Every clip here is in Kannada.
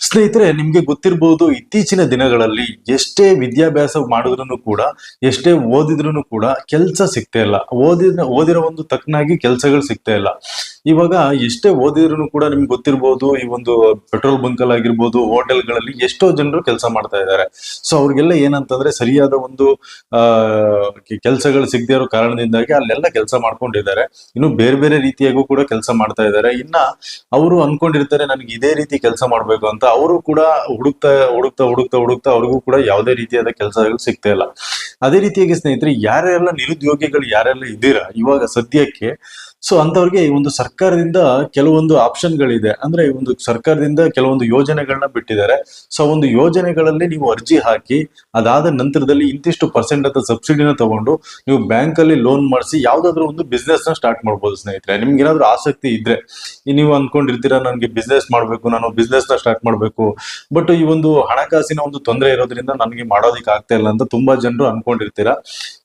ಸ್ನೇಹಿತರೆ, ನಿಮ್ಗೆ ಗೊತ್ತಿರಬಹುದು ಇತ್ತೀಚಿನ ದಿನಗಳಲ್ಲಿ ಎಷ್ಟೇ ವಿದ್ಯಾಭ್ಯಾಸ ಮಾಡಿದ್ರು ಕೂಡ, ಎಷ್ಟೇ ಓದಿದ್ರು ಕೂಡ ಕೆಲಸ ಸಿಗ್ತಾ ಇಲ್ಲ. ಓದಿದ ಓದಿರೋ ಒಂದು ತಕ್ಕನಾಗಿ ಕೆಲಸಗಳು ಸಿಗ್ತಾ ಇಲ್ಲ. ಇವಾಗ ಎಷ್ಟೇ ಓದಿದ್ರು ಕೂಡ ನಿಮ್ಗೆ ಗೊತ್ತಿರಬಹುದು ಈ ಒಂದು ಪೆಟ್ರೋಲ್ ಬಂಕ್ ಅಲ್ಲಿ ಆಗಿರ್ಬೋದು, ಹೋಟೆಲ್ಗಳಲ್ಲಿ ಎಷ್ಟೋ ಜನರು ಕೆಲಸ ಮಾಡ್ತಾ ಇದ್ದಾರೆ. ಸೊ ಅವ್ರಿಗೆಲ್ಲ ಏನಂತಂದ್ರೆ ಸರಿಯಾದ ಒಂದು ಕೆಲಸಗಳು ಸಿಗದೇ ಇರೋ ಕಾರಣದಿಂದಾಗಿ ಅಲ್ಲೆಲ್ಲ ಕೆಲಸ ಮಾಡ್ಕೊಂಡಿದ್ದಾರೆ. ಇನ್ನು ಬೇರೆ ಬೇರೆ ರೀತಿಯಾಗೂ ಕೂಡ ಕೆಲಸ ಮಾಡ್ತಾ ಇದ್ದಾರೆ. ಇನ್ನ ಅವರು ಅನ್ಕೊಂಡಿರ್ತಾರೆ ನನಗೆ ಇದೇ ರೀತಿ ಕೆಲಸ ಮಾಡ್ಬೇಕು ಅಂತ. ಅವರು ಕೂಡ ಹುಡುಕ್ತಾ ಹುಡುಕ್ತಾ ಹುಡುಕ್ತಾ ಹುಡುಕ್ತಾ ಅವ್ರಿಗೂ ಕೂಡ ಯಾವುದೇ ರೀತಿಯಾದ ಕೆಲಸಗಳು ಸಿಗ್ತಾ ಇಲ್ಲ. ಅದೇ ರೀತಿಯಾಗಿ ಸ್ನೇಹಿತರೆ ಯಾರೆಲ್ಲ ನಿರುದ್ಯೋಗಿಗಳು ಯಾರೆಲ್ಲ ಇದ್ದೀರಾ, ಇವಾಗ ಸದ್ಯಕ್ಕೆ ಸೊ ಅಂತವ್ರಿಗೆ ಈ ಒಂದು ಸರ್ಕಾರದಿಂದ ಕೆಲವೊಂದು ಆಪ್ಷನ್ಗಳಿದೆ. ಅಂದ್ರೆ ಒಂದು ಸರ್ಕಾರದಿಂದ ಕೆಲವೊಂದು ಯೋಜನೆಗಳನ್ನ ಬಿಟ್ಟಿದ್ದಾರೆ. ಸೊ ಒಂದು ಯೋಜನೆಗಳಲ್ಲಿ ನೀವು ಅರ್ಜಿ ಹಾಕಿ, ಅದಾದ ನಂತರದಲ್ಲಿ ಇಂತಿಷ್ಟು ಪರ್ಸೆಂಟ್ ಅಂತ ಸಬ್ಸಿಡಿನ ತಗೊಂಡು ನೀವು ಬ್ಯಾಂಕ್ ಅಲ್ಲಿ ಲೋನ್ ಮಾಡಿಸಿ ಯಾವ್ದಾದ್ರು ಒಂದು ಬಿಸ್ನೆಸ್ನ ಸ್ಟಾರ್ಟ್ ಮಾಡ್ಬೋದು ಸ್ನೇಹಿತರೆ. ನಿಮ್ಗೆ ಏನಾದ್ರು ಆಸಕ್ತಿ ಇದ್ರೆ. ನೀವು ಅನ್ಕೊಂಡಿರ್ತೀರಾ, ನನಗೆ ಬಿಸ್ನೆಸ್ ಮಾಡ್ಬೇಕು, ನಾನು ಬಿಸ್ನೆಸ್ನ ಸ್ಟಾರ್ಟ್ ಮಾಡ್ಬೇಕು. ಬಟ್ ಈ ಒಂದು ಹಣಕಾಸಿನ ಒಂದು ತೊಂದರೆ ಇರೋದ್ರಿಂದ ನನಗೆ ಮಾಡೋದಿಕ್ ಆಗ್ತಾ ಇಲ್ಲ ಅಂತ ತುಂಬಾ ಜನರು ಅನ್ಕೊಂಡಿರ್ತೀರಾ.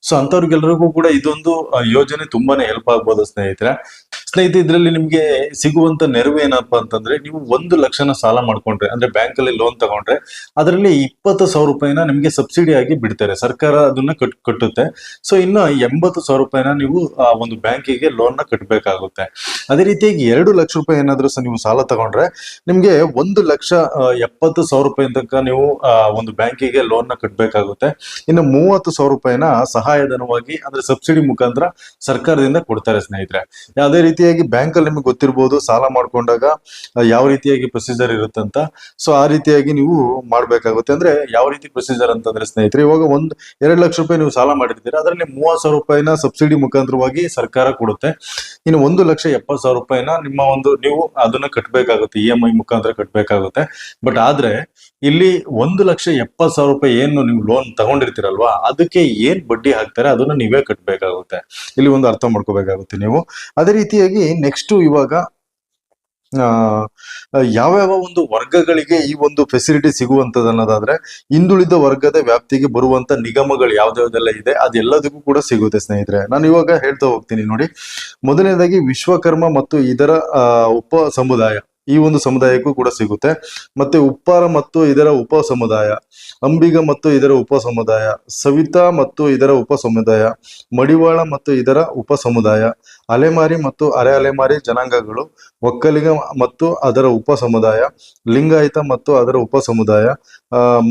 ಸೊ ಅಂತವ್ರಿಗೆಲ್ಲರಿಗೂ ಕೂಡ ಇದೊಂದು ಯೋಜನೆ ತುಂಬಾನೇ ಹೆಲ್ಪ್ ಆಗ್ಬೋದು ಸ್ನೇಹಿತರೆ. manera ಸ್ನೇಹಿತರೆ, ಇದರಲ್ಲಿ ನಿಮ್ಗೆ ಸಿಗುವಂತ ನೆರವು ಏನಪ್ಪಾ ಅಂತಂದ್ರೆ, ನೀವು ಒಂದು ಲಕ್ಷನ ಸಾಲ ಮಾಡ್ಕೊಂಡ್ರೆ, ಅಂದ್ರೆ ಬ್ಯಾಂಕ್ ಅಲ್ಲಿ ಲೋನ್ ತಗೊಂಡ್ರೆ, ಅದರಲ್ಲಿ ಇಪ್ಪತ್ತು ಸಾವಿರ ರೂಪಾಯಿನ ನಿಮ್ಗೆ ಸಬ್ಸಿಡಿ ಆಗಿ ಬಿಡ್ತಾರೆ. ಸರ್ಕಾರ ಅದನ್ನ ಕಟ್, ಕಟ್ಟುತ್ತೆ. ಸೊ ಇನ್ನು ಎಂಬತ್ತು ಸಾವಿರ ರೂಪಾಯಿನ ನೀವು ಆ ಒಂದು ಬ್ಯಾಂಕಿಗೆ ಲೋನ್ನ ಕಟ್ಟಬೇಕಾಗುತ್ತೆ ಅದೇ ರೀತಿಯಾಗಿ ಎರಡು ಲಕ್ಷ ರೂಪಾಯಿ ಏನಾದ್ರೂ ಸಹ ನೀವು ಸಾಲ ತಗೊಂಡ್ರೆ, ನಿಮ್ಗೆ ಒಂದು ಲಕ್ಷ ಎಪ್ಪತ್ತು ಸಾವಿರ ರೂಪಾಯಿ ತನಕ ನೀವು ಒಂದು ಬ್ಯಾಂಕಿಗೆ ಲೋನ್ನ ಕಟ್ಟಬೇಕಾಗುತ್ತೆ ಇನ್ನು ಮೂವತ್ತು ಸಾವಿರ ರೂಪಾಯಿನ ಸಹಾಯಧನವಾಗಿ, ಅಂದ್ರೆ ಸಬ್ಸಿಡಿ ಮುಖಾಂತರ ಸರ್ಕಾರದಿಂದ ಕೊಡ್ತಾರೆ ಸ್ನೇಹಿತರೆ. ಅದೇ ರೀತಿಯಾಗಿ ಬ್ಯಾಂಕ್ ಅಲ್ಲಿ ನಿಮಗೆ ಗೊತ್ತಿರಬಹುದು ಸಾಲ ಮಾಡ್ಕೊಂಡಾಗ ಯಾವ ರೀತಿಯಾಗಿ ಪ್ರೊಸೀಜರ್ ಇರುತ್ತಂತ ಸೊ ಆ ರೀತಿಯಾಗಿ ನೀವು ಮಾಡ್ಬೇಕಾಗುತ್ತೆ. ಅಂದ್ರೆ ಯಾವ ರೀತಿ ಪ್ರೊಸೀಜರ್ ಅಂತಂದ್ರೆ ಸ್ನೇಹಿತರೆ, ಇವಾಗ ಒಂದ್ ಎರಡು ಲಕ್ಷ ರೂಪಾಯಿ ನೀವು ಸಾಲ ಮಾಡಿರ್ತೀರಾ, ಅದರಲ್ಲಿ ಮೂವತ್ತು ಸಾವಿರ ರೂಪಾಯಿನ ಸಬ್ಸಿಡಿ ಮುಖಾಂತರವಾಗಿ ಸರ್ಕಾರ ಕೊಡುತ್ತೆ. ಇನ್ನು ಒಂದು ಲಕ್ಷ ಎಪ್ಪತ್ತು ಸಾವಿರ ರೂಪಾಯಿನ ನಿಮ್ಮ ಒಂದು, ನೀವು ಅದನ್ನ ಕಟ್ಟಬೇಕಾಗುತ್ತೆ ಇ ಎಂ ಐ ಮುಖಾಂತರ ಕಟ್ಟಬೇಕಾಗುತ್ತೆ ಬಟ್ ಆದ್ರೆ, ಇಲ್ಲಿ ಒಂದು ಲಕ್ಷ ಎಪ್ಪತ್ತು ಸಾವಿರ ರೂಪಾಯಿ ಏನು ನೀವು ಲೋನ್ ತಗೊಂಡಿರ್ತೀರಲ್ವಾ, ಅದಕ್ಕೆ ಏನ್ ಬಡ್ಡಿ ಹಾಕ್ತಾರೆ, ಅದನ್ನ ನೀವೇ ಕಟ್ಟಬೇಕಾಗುತ್ತೆ ಇಲ್ಲಿ ಒಂದು ಅರ್ಥ ಮಾಡ್ಕೋಬೇಕಾಗುತ್ತೆ ನೀವು. ಅದೇ ರೀತಿಯಾಗಿ ನೆಕ್ಸ್ಟ್ ಇವಾಗ ಯಾವ್ಯಾವ ಒಂದು ವರ್ಗಗಳಿಗೆ ಈ ಒಂದು ಫೆಸಿಲಿಟಿ ಸಿಗುವಂತದ್ದು ಅನ್ನೋದಾದ್ರೆ ಹಿಂದುಳಿದ ವರ್ಗದ ವ್ಯಾಪ್ತಿಗೆ ಬರುವಂತ ನಿಗಮಗಳು ಯಾವ್ದಾವ್ದೆಲ್ಲ ಇದೆ, ಅದೆಲ್ಲದಕ್ಕೂ ಕೂಡ ಸಿಗುತ್ತೆ ಸ್ನೇಹಿತರೆ. ನಾನು ಇವಾಗ ಹೇಳ್ತಾ ಹೋಗ್ತೀನಿ ನೋಡಿ. ಮೊದಲನೇದಾಗಿ ವಿಶ್ವಕರ್ಮ ಮತ್ತು ಇದರ ಉಪ ಸಮುದಾಯ, ಈ ಒಂದು ಸಮುದಾಯಕ್ಕೂ ಕೂಡ ಸಿಗುತ್ತೆ. ಮತ್ತೆ ಉಪ್ಪಾರ ಮತ್ತು ಇದರ ಉಪ ಸಮುದಾಯ, ಅಂಬಿಗ ಮತ್ತು ಇದರ ಉಪ ಸಮುದಾಯ, ಸವಿತಾ ಮತ್ತು ಇದರ ಉಪ ಸಮುದಾಯ, ಮಡಿವಾಳ ಮತ್ತು ಇದರ ಉಪ ಸಮುದಾಯ ಅಲೆಮಾರಿ ಮತ್ತು ಅರೆ ಅಲೆಮಾರಿ ಜನಾಂಗಗಳು, ಒಕ್ಕಲಿಗ ಮತ್ತು ಅದರ ಉಪ ಸಮುದಾಯ ಲಿಂಗಾಯತ ಮತ್ತು ಅದರ ಉಪ ಸಮುದಾಯ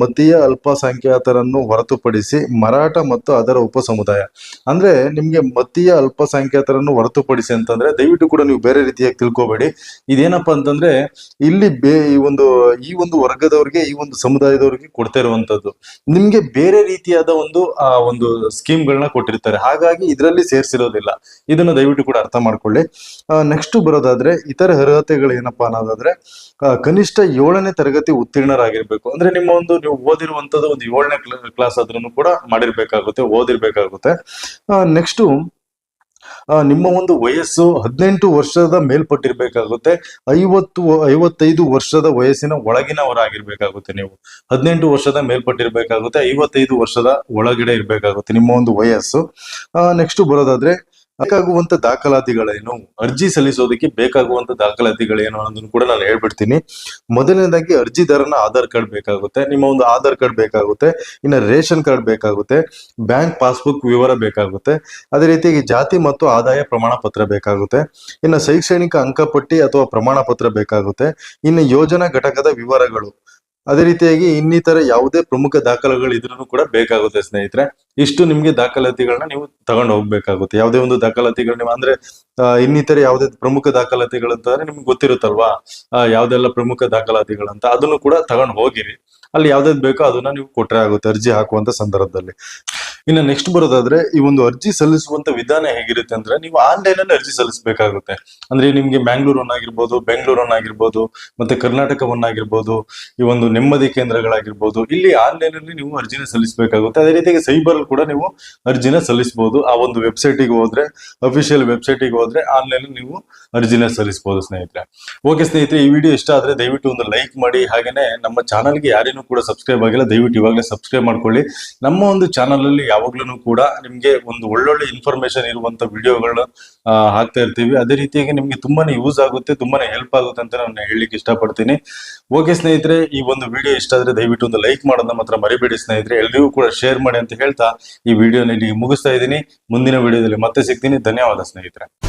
ಮತೀಯ ಅಲ್ಪಸಂಖ್ಯಾತರನ್ನು ಹೊರತುಪಡಿಸಿ ಮರಾಠ ಮತ್ತು ಅದರ ಉಪ ಸಮುದಾಯ ಅಂದ್ರೆ ನಿಮ್ಗೆ ಮತೀಯ ಅಲ್ಪಸಂಖ್ಯಾತರನ್ನು ಹೊರತುಪಡಿಸಿ ಅಂತಂದ್ರೆ, ದಯವಿಟ್ಟು ಕೂಡ ನೀವು ಬೇರೆ ರೀತಿಯಾಗಿ ತಿಳ್ಕೊಬೇಡಿ. ಇದೇನಪ್ಪಾ ಅಂತಂದ್ರೆ, ಇಲ್ಲಿ ಬೇ, ಈ ಒಂದು ಈ ಒಂದು ವರ್ಗದವ್ರಿಗೆ, ಈ ಒಂದು ಸಮುದಾಯದವ್ರಿಗೆ ಕೊಡ್ತಾ ಇರುವಂತದ್ದು ನಿಮ್ಗೆ ಬೇರೆ ರೀತಿಯಾದ ಒಂದು, ಆ, ಒಂದು ಸ್ಕೀಮ್ಗಳನ್ನ ಕೊಟ್ಟಿರ್ತಾರೆ. ಹಾಗಾಗಿ ಇದರಲ್ಲಿ ಸೇರಿಸಿರೋದಿಲ್ಲ. ಇದನ್ನ ದಯವಿಟ್ಟು ಕೂಡ ಅರ್ಥ ಮಾಡ್ಕೊಳ್ಳಿ. ನೆಕ್ಸ್ಟ್ ಬರೋದಾದ್ರೆ ಇತರ ಅರ್ಹತೆಗಳು ಏನಪ್ಪಾ ಅನ್ನೋದಾದ್ರೆ ಕನಿಷ್ಠ ಏಳನೇ ತರಗತಿ ಉತ್ತೀರ್ಣರಾಗಿರ್ಬೇಕು. ಅಂದ್ರೆ ನಿಮ್ಮ ಒಂದು ನೀವು ಓದಿರುವಂತದ್ದು ಒಂದು ಏಳನೇ ಕ್ಲಾಸ್ ಆದ್ರೂ ಕೂಡ ಮಾಡಿರ್ಬೇಕಾಗುತ್ತೆ, ಓದಿರ್ಬೇಕಾಗುತ್ತೆ. ನೆಕ್ಸ್ಟ್ ನಿಮ್ಮ ಒಂದು ವಯಸ್ಸು ಹದಿನೆಂಟು ವರ್ಷದ ಮೇಲ್ಪಟ್ಟಿರ್ಬೇಕಾಗುತ್ತೆ, ಐವತ್ತು, ಐವತ್ತೈದು ವರ್ಷದ ವಯಸ್ಸಿನ ಒಳಗಿನವರಾಗಿರ್ಬೇಕಾಗುತ್ತೆ ನೀವು. ಹದಿನೆಂಟು ವರ್ಷದ ಮೇಲ್ಪಟ್ಟಿರ್ಬೇಕಾಗುತ್ತೆ, ಐವತ್ತೈದು ವರ್ಷದ ಒಳಗಡೆ ಇರ್ಬೇಕಾಗುತ್ತೆ ನಿಮ್ಮ ಒಂದು ವಯಸ್ಸು. ನೆಕ್ಸ್ಟ್ ಬರೋದಾದ್ರೆ ಬೇಕಾಗುವಂತ ದಾಖಲಾತಿಗಳೇನು? ಅರ್ಜಿ ಸಲ್ಲಿಸೋದಕ್ಕೆ ಬೇಕಾಗುವಂತ ದಾಖಲಾತಿಗಳೇನು ಅನ್ನೋದನ್ನು ಕೂಡ ನಾನು ಹೇಳ್ಬಿಡ್ತೀನಿ. ಮೊದಲನೇದಾಗಿ ಅರ್ಜಿದಾರನ ಆಧಾರ್ ಕಾರ್ಡ್ ಬೇಕಾಗುತ್ತೆ. ನಿಮ್ಮ ಒಂದು ಆಧಾರ್ ಕಾರ್ಡ್ ಬೇಕಾಗುತ್ತೆ. ಇನ್ನು ರೇಷನ್ ಕಾರ್ಡ್ ಬೇಕಾಗುತ್ತೆ. ಬ್ಯಾಂಕ್ ಪಾಸ್ಬುಕ್ ವಿವರ ಬೇಕಾಗುತ್ತೆ. ಅದೇ ರೀತಿಯಾಗಿ ಜಾತಿ ಮತ್ತು ಆದಾಯ ಪ್ರಮಾಣ ಪತ್ರ ಬೇಕಾಗುತ್ತೆ. ಇನ್ನು ಶೈಕ್ಷಣಿಕ ಅಂಕಪಟ್ಟಿ ಅಥವಾ ಪ್ರಮಾಣ ಪತ್ರ ಬೇಕಾಗುತ್ತೆ. ಇನ್ನು ಯೋಜನಾ ಘಟಕದ ವಿವರಗಳು. ಅದೇ ರೀತಿಯಾಗಿ ಇನ್ನಿತರ ಯಾವುದೇ ಪ್ರಮುಖ ದಾಖಲೆಗಳು ಇದ್ರೂ ಕೂಡ ಬೇಕಾಗುತ್ತೆ ಸ್ನೇಹಿತರೆ. ಇಷ್ಟು ನಿಮ್ಗೆ ದಾಖಲಾತಿಗಳನ್ನ ನೀವು ತಗೊಂಡು ಹೋಗ್ಬೇಕಾಗುತ್ತೆ. ಯಾವುದೇ ಒಂದು ದಾಖಲಾತಿಗಳು ನೀವು ಅಂದ್ರೆ ಇನ್ನಿತರ ಯಾವುದೇ ಪ್ರಮುಖ ದಾಖಲಾತಿಗಳು ಅಂತಂದ್ರೆ ನಿಮ್ಗೆ ಗೊತ್ತಿರುತ್ತಲ್ವಾ? ಯಾವ್ದೆಲ್ಲ ಪ್ರಮುಖ ದಾಖಲಾತಿಗಳಂತ ಅದನ್ನು ಕೂಡ ತಗೊಂಡು ಹೋಗಿರಿ. ಅಲ್ಲಿ ಯಾವ್ದಾದ್ ಬೇಕೋ ಅದನ್ನ ನೀವು ಕೊಟ್ರೆ ಆಗುತ್ತೆ, ಅರ್ಜಿ ಹಾಕುವಂತ ಸಂದರ್ಭದಲ್ಲಿ. ಇನ್ನು ನೆಕ್ಸ್ಟ್ ಬರೋದಾದ್ರೆ ಈ ಒಂದು ಅರ್ಜಿ ಸಲ್ಲಿಸುವಂತ ವಿಧಾನ ಹೇಗಿರುತ್ತೆ ಅಂದ್ರೆ ನೀವು ಆನ್ಲೈನ್ ಅಲ್ಲಿ ಅರ್ಜಿ ಸಲ್ಲಿಸಬೇಕಾಗುತ್ತೆ. ಅಂದ್ರೆ ನಿಮ್ಗೆ ಮ್ಯಾಂಗ್ಳೂರ್ ಆಗಿರ್ಬೋದು ಬೆಂಗಳೂರು ಒನ್ ಆಗಿರ್ಬೋದು ಮತ್ತೆ ಕರ್ನಾಟಕ ಒನ್ ಆಗಿರ್ಬೋದು ಈ ಒಂದು ನೆಮ್ಮದಿ ಕೇಂದ್ರಗಳಾಗಿರ್ಬೋದು, ಇಲ್ಲಿ ಆನ್ಲೈನ್ ಅಲ್ಲಿ ನೀವು ಅರ್ಜಿನ ಸಲ್ಲಿಸಬೇಕಾಗುತ್ತೆ. ಅದೇ ರೀತಿಯಾಗಿ ಸೈಬರ್ ಕೂಡ ನೀವು ಅರ್ಜಿನ ಸಲ್ಲಿಸಬಹುದು ಆ ಒಂದು ವೆಬ್ಸೈಟ್ಗೆ ಹೋದ್ರೆ ಅಫಿಷಿಯಲ್ ವೆಬ್ಸೈಟ್ಗೆ ಹೋದ್ರೆ ಆನ್ಲೈನ್ ನೀವು ಅರ್ಜಿನ ಸಲ್ಲಿಸಬಹುದು ಸ್ನೇಹಿತರೆ. ಓಕೆ ಸ್ನೇಹಿತರೆ, ಈ ವಿಡಿಯೋ ಇಷ್ಟ ಆದ್ರೆ ದಯವಿಟ್ಟು ಒಂದು ಲೈಕ್ ಮಾಡಿ. ಹಾಗೇನೆ ನಮ್ಮ ಚಾನಲ್ಗೆ ಯಾರೇನು ಕೂಡ ಸಬ್ಸ್ಕ್ರೈಬ್ ಆಗಿಲ್ಲ, ದಯವಿಟ್ಟು ಇವಾಗಲೇ ಸಬ್ಸ್ಕ್ರೈಬ್ ಮಾಡ್ಕೊಳ್ಳಿ. ನಮ್ಮ ಒಂದು ಚಾನಲ್ ಅಲ್ಲಿ ಯಾವಾಗ್ಲೂ ಕೂಡ ನಿಮ್ಗೆ ಒಂದು ಒಳ್ಳೊಳ್ಳೆ ಇನ್ಫಾರ್ಮೇಶನ್ ಇರುವಂತ ವಿಡಿಯೋಗಳನ್ನ ಹಾಕ್ತಾ ಇರ್ತೀವಿ. ಅದೇ ರೀತಿಯಾಗಿ ನಿಮ್ಗೆ ತುಂಬಾನೇ ಯೂಸ್ ಆಗುತ್ತೆ, ತುಂಬಾನೇ ಹೆಲ್ಪ್ ಆಗುತ್ತೆ ಅಂತ ನಾನು ಹೇಳಲಿಕ್ಕೆ ಇಷ್ಟಪಡ್ತೀನಿ. ಓಕೆ ಸ್ನೇಹಿತರೆ, ಈ ಒಂದು ವಿಡಿಯೋ ಇಷ್ಟ ಆದ್ರೆ ದಯವಿಟ್ಟು ಒಂದು ಲೈಕ್ ಮಾಡೋದನ್ನ ಮಾತ್ರ ಮರಿಬೇಡಿ ಸ್ನೇಹಿತರೆ. ಎಲ್ರಿಗೂ ಕೂಡ ಶೇರ್ ಮಾಡಿ ಅಂತ ಹೇಳ್ತಾ ಈ ವಿಡಿಯೋನ ಇಲ್ಲಿ ಮುಗಿಸ್ತಾ ಇದ್ದೀನಿ. ಮುಂದಿನ ವಿಡಿಯೋದಲ್ಲಿ ಮತ್ತೆ ಸಿಗ್ತೀನಿ. ಧನ್ಯವಾದ ಸ್ನೇಹಿತರೆ.